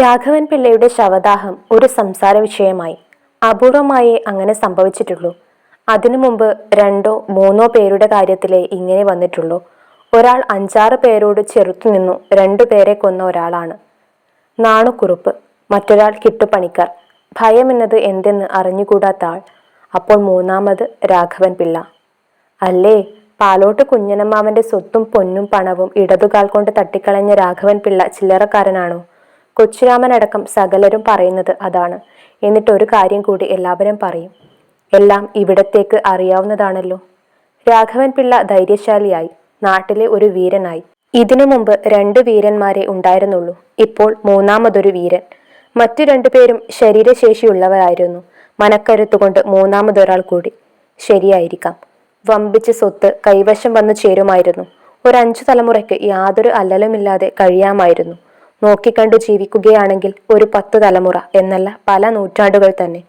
രാഘവൻ പിള്ളയുടെ ശവദാഹം ഒരു സംസാര വിഷയമായി. അപൂർവമായേ അങ്ങനെ സംഭവിച്ചിട്ടുള്ളൂ. അതിനു മുമ്പ് രണ്ടോ മൂന്നോ പേരുടെ കാര്യത്തിലേ ഇങ്ങനെ വന്നിട്ടുള്ളൂ. ഒരാൾ അഞ്ചാറ് പേരോട് ചെറുത്തു നിന്നു രണ്ടു പേരെ കൊന്ന ഒരാളാണ്. നാണുക്കുറുപ്പ്. മറ്റൊരാൾ കിട്ടുപണിക്കാർ. ഭയമെന്നത് എന്തെന്ന് അറിഞ്ഞുകൂടാത്ത ആൾ. അപ്പോൾ മൂന്നാമത് രാഘവൻ പിള്ള. അല്ലേ പാലോട്ട് കുഞ്ഞനമ്മാവന്റെ സ്വത്തും പൊന്നും പണവും ഇടതുകാൽ കൊണ്ട് തട്ടിക്കളഞ്ഞ രാഘവൻ പിള്ള ചില്ലറക്കാരനാണോ? കൊച്ചുരാമനടക്കം സകലരും പറയുന്നത് അതാണ്. എന്നിട്ട് ഒരു കാര്യം കൂടി എല്ലാവരും പറയും. എല്ലാം ഇവിടത്തേക്ക് അറിയാവുന്നതാണല്ലോ. രാഘവൻ പിള്ള ധൈര്യശാലിയായി. നാട്ടിലെ ഒരു വീരനായി. ഇതിനു മുമ്പ് രണ്ട് വീരന്മാരെ ഉണ്ടായിരുന്നുള്ളൂ. ഇപ്പോൾ മൂന്നാമതൊരു വീരൻ. മറ്റു രണ്ടുപേരും ശരീരശേഷിയുള്ളവരായിരുന്നു. മനക്കരുത്തുകൊണ്ട് മൂന്നാമതൊരാൾ കൂടി. ശരിയായിരിക്കാം. വമ്പിച്ച് സ്വത്ത് കൈവശം വന്നു ചേരുമായിരുന്നു. ഒരു അഞ്ചു തലമുറയ്ക്ക് യാതൊരു അല്ലലുമില്ലാതെ കഴിയാമായിരുന്നു. നോക്കിക്കണ്ടു ജീവിക്കുകയാണെങ്കിൽ ഒരു പത്ത് തലമുറ എന്നല്ല പല നൂറ്റാണ്ടുകൾ തന്നെ.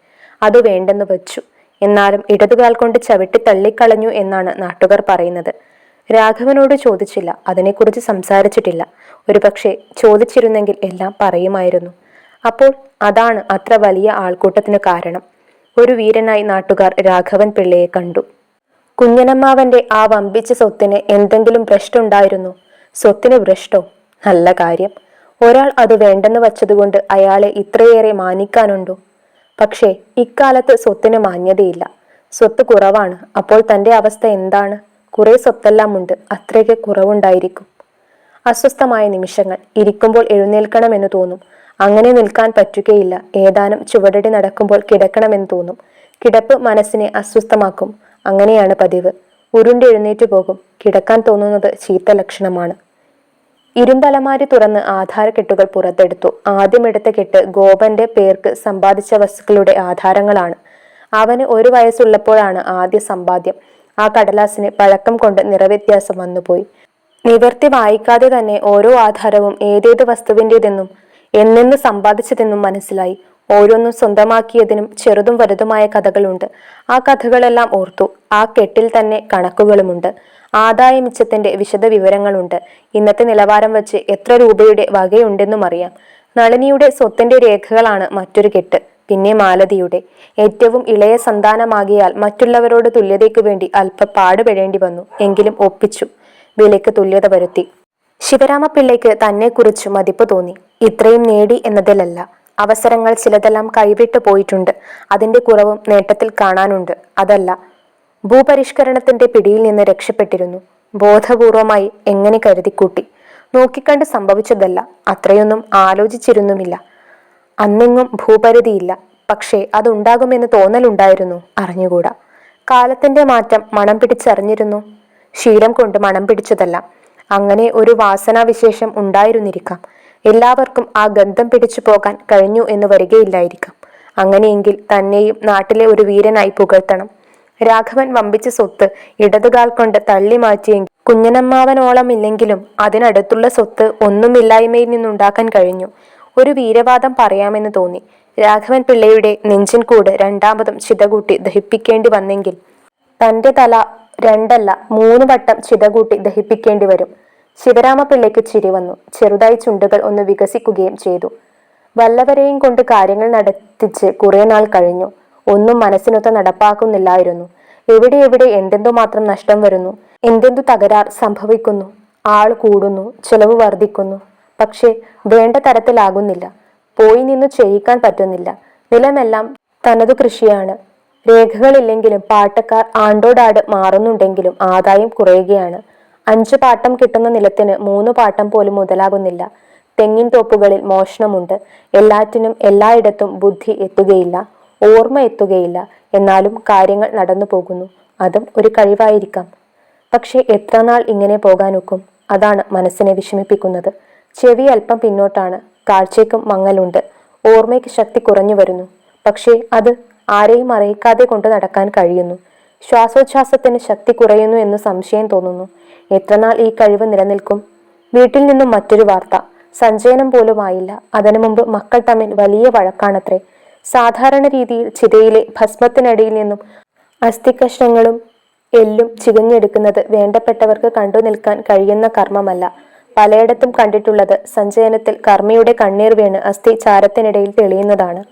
അത് വേണ്ടെന്ന് വച്ചു. എന്നാലും ഇടതുകാൽ കൊണ്ട് ചവിട്ടി തള്ളിക്കളഞ്ഞു എന്നാണ് നാട്ടുകാർ പറയുന്നത്. രാഘവനോട് ചോദിച്ചില്ല. അതിനെക്കുറിച്ച് സംസാരിച്ചിട്ടില്ല. ഒരുപക്ഷെ ചോദിച്ചിരുന്നെങ്കിൽ എല്ലാം പറയുമായിരുന്നു. അപ്പോൾ അതാണ് അത്ര വലിയ ആൾക്കൂട്ടത്തിന് കാരണം. ഒരു വീരനായി നാട്ടുകാർ രാഘവൻ പിള്ളയെ കണ്ടു. കുഞ്ഞനമ്മാവന്റെ ആ വമ്പിച്ച സ്വത്തിന് എന്തെങ്കിലും ഭ്രഷ്ടുണ്ടായിരുന്നു സ്വത്തിന് ഭ്രഷ്ടോ നല്ല കാര്യം. ഒരാൾ അത് വേണ്ടെന്ന് വച്ചതുകൊണ്ട് അയാളെ ഇത്രയേറെ മാനിക്കാനുണ്ടോ? പക്ഷേ ഇക്കാലത്ത് സ്വത്തിന് മാന്യതയില്ല. സ്വത്ത് കുറവാണ്. അപ്പോൾ തന്റെ അവസ്ഥ എന്താണ്? കുറേ സ്വത്തെല്ലാം ഉണ്ട് അത്രയ്ക്ക് കുറവുണ്ടായിരിക്കും. അസ്വസ്ഥമായ നിമിഷങ്ങൾ. ഇരിക്കുമ്പോൾ എഴുന്നേൽക്കണമെന്ന് തോന്നും. അങ്ങനെ നിൽക്കാൻ പറ്റുകയില്ല. ഏതാനും ചുവടടി നടക്കുമ്പോൾ കിടക്കണമെന്ന് തോന്നും. കിടപ്പ് മനസ്സിനെ അസ്വസ്ഥമാക്കും. അങ്ങനെയാണ് പതിവ്. ഉരുണ്ടെഴുന്നേറ്റ് പോകും. കിടക്കാൻ തോന്നുന്നത് ചീത്ത ലക്ഷണമാണ്. ഇരുമ്പലമാരി തുറന്ന് ആധാരക്കെട്ടുകൾ പുറത്തെടുത്തു. ആദ്യമെടുത്ത കെട്ട് ഗോപന്റെ പേർക്ക് സമ്പാദിച്ച വസ്തുക്കളുടെ ആധാരങ്ങളാണ്. അവന് ഒരു വയസ്സുള്ളപ്പോഴാണ് ആദ്യ സമ്പാദ്യം. ആ കടലാസിന് പഴക്കം കൊണ്ട് നിറവ്യത്യാസം വന്നുപോയി. നിവർത്തി വായിക്കാതെ തന്നെ ഓരോ ആധാരവും ഏതേത് വസ്തുവിന്റെതെന്നും എന്നെന്ന് സമ്പാദിച്ചതെന്നും മനസ്സിലായി. ഓരോന്നും സ്വന്തമാക്കിയതിനും ചെറുതും വലുതുമായ കഥകളുണ്ട്. ആ കഥകളെല്ലാം ഓർത്തു. ആ കെട്ടിൽ തന്നെ കണക്കുകളുമുണ്ട്. ആദായ മിച്ചത്തിന്റെ വിശദ വിവരങ്ങളുണ്ട് ഇന്നത്തെ നിലവാരം വച്ച് എത്ര രൂപയുടെ വകയുണ്ടെന്നും അറിയാം. നളിനിയുടെ സ്വത്തിന്റെ രേഖകളാണ് മറ്റൊരു കെട്ട് പിന്നെ മാലതിയുടെ. ഏറ്റവും ഇളയ സന്താനമാകിയാൽ മറ്റുള്ളവരോട് തുല്യതയ്ക്കു വേണ്ടി അല്പ പാടുപെടേണ്ടി വന്നു എങ്കിലും ഒപ്പിച്ചു. വിലയ്ക്ക് തുല്യത വരുത്തി. ശിവരാമപിള്ളയ്ക്ക് തന്നെക്കുറിച്ച് മതിപ്പ് തോന്നി. ഇത്രയും നേടി എന്നതിലല്ല. അവസരങ്ങൾ ചിലതെല്ലാം കൈവിട്ടു പോയിട്ടുണ്ട്. അതിന്റെ കുറവും നേട്ടത്തിൽ കാണാനുണ്ട്. അതല്ല ഭൂപരിഷ്കരണത്തിന്റെ പിടിയിൽ നിന്ന് രക്ഷപ്പെട്ടിരുന്നു. ബോധപൂർവമായി എങ്ങനെ കരുതിക്കൂട്ടി? നോക്കിക്കണ്ട് സംഭവിച്ചതല്ല. അത്രയൊന്നും ആലോചിച്ചിരുന്നുമില്ല. അന്നെങ്ങും ഭൂപരിധിയില്ല. പക്ഷേ അതുണ്ടാകുമെന്ന് തോന്നലുണ്ടായിരുന്നു അറിഞ്ഞുകൂടാ. കാലത്തിന്റെ മാറ്റം മണം പിടിച്ചറിഞ്ഞിരുന്നു. ശീലം കൊണ്ട് മണം പിടിച്ചതല്ല. അങ്ങനെ ഒരു വാസനാവിശേഷം ഉണ്ടായിരുന്നിരിക്കാം. എല്ലാവർക്കും ആ ഗന്ധം പിടിച്ചു പോകാൻ കഴിഞ്ഞു എന്ന് വരികയില്ലായിരിക്കാം. അങ്ങനെയെങ്കിൽ തന്നെയും നാട്ടിലെ ഒരു വീരനായി പുകഴ്ത്തണം. രാഘവൻ വമ്പിച്ച സ്വത്ത് ഇടതുകാൽ കൊണ്ട് തള്ളി മാറ്റിയെങ്കിൽ കുഞ്ഞനമ്മാവനോളം ഇല്ലെങ്കിലും അതിനടുത്തുള്ള സ്വത്ത് ഒന്നുമില്ലായ്മയിൽ നിന്നുണ്ടാക്കാൻ കഴിഞ്ഞു. ഒരു വീരവാദം പറയാമെന്ന് തോന്നി. രാഘവൻ പിള്ളയുടെ നെഞ്ചിൻ കൂട് രണ്ടാമതും ചിതകൂട്ടി ദഹിപ്പിക്കേണ്ടി വന്നെങ്കിൽ തന്റെ തല രണ്ടല്ല മൂന്ന് വട്ടം ചിതകൂട്ടി ദഹിപ്പിക്കേണ്ടി വരും. ശിവരാമപിള്ളയ്ക്ക് ചിരി വന്നു. ചെറുതായി ചുണ്ടുകൾ ഒന്ന് വികസിക്കുകയും ചെയ്തു. വല്ലവരെയും കൊണ്ട് കാര്യങ്ങൾ നടത്തിച്ച് കുറേ നാൾ കഴിഞ്ഞു. ഒന്നും മനസ്സിനൊത്ത നടപ്പാക്കുന്നില്ലായിരുന്നു. എവിടെ എവിടെ എന്തെന്തോ മാത്രം നഷ്ടം വരുന്നു. എന്തെന്തു തകരാർ സംഭവിക്കുന്നു. ആൾ കൂടുന്നു. ചെലവ് വർദ്ധിക്കുന്നു പക്ഷേ വേണ്ട തരത്തിലാകുന്നില്ല. പോയി നിന്ന് ചെയ്യിക്കാൻ പറ്റുന്നില്ല. നിലമെല്ലാം തനതു കൃഷിയാണ്. രേഖകളില്ലെങ്കിലും പാട്ടക്കാർ ആണ്ടോടാട് മാറുന്നുണ്ടെങ്കിലും ആദായം കുറയുകയാണ്. അഞ്ച് പാട്ടം കിട്ടുന്ന നിലത്തിന് മൂന്ന് പാട്ടം പോലും മുതലാകുന്നില്ല. തെങ്ങിൻ തോപ്പുകളിൽ മോഷണമുണ്ട്. എല്ലാറ്റിനും എല്ലായിടത്തും ബുദ്ധി എത്തുകയില്ല. ഓർമ്മ എത്തുകയില്ല. എന്നാലും കാര്യങ്ങൾ നടന്നു പോകുന്നു. അതും ഒരു കഴിവായിരിക്കാം. പക്ഷെ എത്ര നാൾ ഇങ്ങനെ പോകാനൊക്കും? അതാണ് മനസ്സിനെ വിഷമിപ്പിക്കുന്നത്. ചെവി അല്പം പിന്നോട്ടാണ്. കാഴ്ചയ്ക്കും മങ്ങലുണ്ട്. ഓർമ്മയ്ക്ക് ശക്തി കുറഞ്ഞു വരുന്നു. പക്ഷേ അത് ആരെയും അറിയിക്കാതെ കൊണ്ട് നടക്കാൻ കഴിയുന്നു. ശ്വാസോച്ഛ്വാസത്തിന് ശക്തി കുറയുന്നു എന്ന് സംശയം തോന്നുന്നു. എത്രനാൾ ഈ കഴിവ് നിലനിൽക്കും? വീട്ടിൽ നിന്നും മറ്റൊരു വാർത്ത. സഞ്ചയനം പോലും ആയില്ല അതിനു മുമ്പ് മക്കൾ തമ്മിൽ വലിയ വഴക്കാണത്രേ. സാധാരണ രീതിയിൽ ചിതയിലെ ഭസ്മത്തിനടിയിൽ നിന്നും അസ്ഥികഷ്ണങ്ങളും എല്ലും ചികഞ്ഞെടുക്കുന്നത് വേണ്ടപ്പെട്ടവർക്ക് കണ്ടു നിൽക്കാൻ കഴിയുന്ന കർമ്മമല്ല. പലയിടത്തും കണ്ടിട്ടുള്ളത് സഞ്ചയനത്തിൽ കർമ്മിയുടെ കണ്ണീർ വീണ് അസ്ഥി ചാരത്തിനിടയിൽ തെളിയുന്നതാണ്.